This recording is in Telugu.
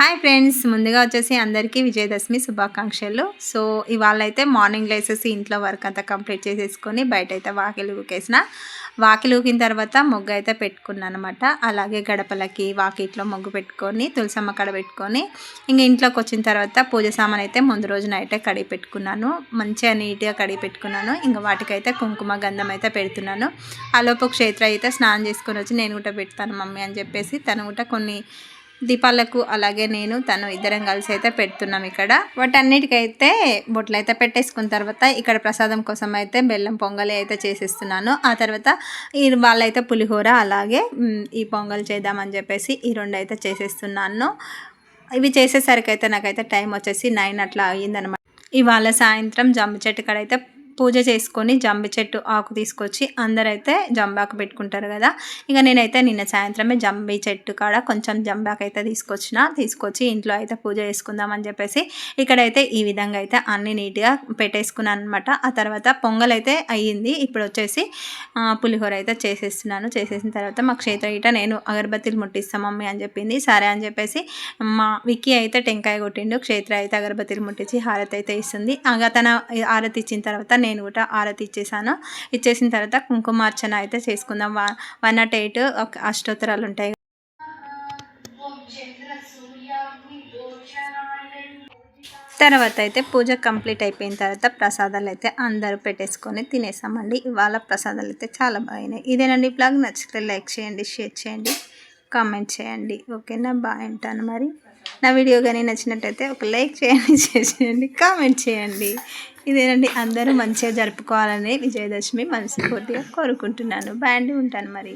హాయ్ ఫ్రెండ్స్ ముందుగా వచ్చేసి అందరికీ విజయదశమి శుభాకాంక్షలు. సో ఇవాళ అయితే మార్నింగ్ లేసేసి ఇంట్లో వర్క్ అంతా కంప్లీట్ చేసేసుకొని బయట అయితే వాకిలు ఊకేసిన. వాకిలు ఊకిన తర్వాత మొగ్గు అయితే పెట్టుకున్నాను అనమాట అలాగే గడపలకి వాకిట్లో మొగ్గు పెట్టుకొని తులసమ్మ కడ పెట్టుకొని ఇంక ఇంట్లోకి వచ్చిన తర్వాత పూజ సామాన్ అయితే ముందు రోజు నైటే కడిగి పెట్టుకున్నాను. మంచిగా నీట్గా కడిగి పెట్టుకున్నాను. ఇంకా వాటికైతే కుంకుమ గంధం అయితే పెడుతున్నాను. ఆలోపు క్షేత్ర అయితే స్నానం చేసుకొని వచ్చి నేను కూడా పెడతాను మమ్మీ అని చెప్పేసి తను కూడా కొన్ని దీపాలకు అలాగే నేను తను ఇద్దరం కలిసి అయితే పెడుతున్నాం ఇక్కడ. వాటన్నిటికైతే బొట్లు అయితే పెట్టేసుకున్న తర్వాత ఇక్కడ ప్రసాదం కోసం అయితే బెల్లం పొంగలి అయితే చేసేస్తున్నాను. ఆ తర్వాత ఈ వాళ్ళైతే పులిహోర అలాగే ఈ పొంగల్ చేద్దామని చెప్పేసి ఈ రెండు అయితే చేసేస్తున్నాను. ఇవి చేసేసరికి అయితే నాకైతే టైం వచ్చేసి నైన్ అట్లా అయ్యిందనమాట ఇవాళ సాయంత్రం జమ్మ చెట్టు కడైతే పూజ చేసుకొని జంబి చెట్టు ఆకు తీసుకొచ్చి అందరైతే జంబాకు పెట్టుకుంటారు కదా. ఇక నేనైతే నిన్న సాయంత్రమే జంబి చెట్టు కాడ కొంచెం జంబాకు అయితే తీసుకొచ్చిన. తీసుకొచ్చి ఇంట్లో అయితే పూజ చేసుకుందామని చెప్పేసి ఇక్కడైతే ఈ విధంగా అయితే అన్ని నీట్గా పెట్టేసుకున్నాను అనమాట ఆ తర్వాత పొంగల్ అయితే అయ్యింది. ఇప్పుడు వచ్చేసి పులిహోర అయితే చేసేస్తున్నాను. చేసేసిన తర్వాత మా క్షేత్ర ఇట నేను అగరబత్తిలు ముట్టిస్తాం మమ్మీ అని చెప్పింది. సరే అని చెప్పేసి మా విక్కీ అయితే టెంకాయ కొట్టిండు. క్షేత్ర అయితే అగరబత్తిలు ముట్టించి హారతి అయితే ఇస్తుంది. అగా తన హారతి ఇచ్చిన తర్వాత నేను నేను కూడా ఆరతి ఇచ్చేసాను. ఇచ్చేసిన తర్వాత కుంకుమార్చన అయితే చేసుకుందాం. వన్ నాట్ ఎయిట్ అష్టోత్తరాలు ఉంటాయి. తర్వాత అయితే పూజ కంప్లీట్ అయిపోయిన తర్వాత ప్రసాదాలు అయితే అందరూ పెట్టేసుకొని తినేసామండి ఇవాళ ప్రసాదాలు అయితే చాలా బాగున్నాయి. ఇదేనండి బ్లాగ్. నచ్చితే లైక్ చేయండి షేర్ చేయండి కామెంట్ చేయండి. ఓకేనా? బాగా ఉంటాను మరి. నా వీడియో కానీ నచ్చినట్టయితే ఒక లైక్ చేయండి చేసేయండి కామెంట్ చేయండి. ఇదేనండి. అందరూ మంచిగా జరుపుకోవాలని విజయదశమి మనస్ఫూర్తిగా కోరుకుంటున్నాను. బ్యాండ్ ఉంటాను మరి.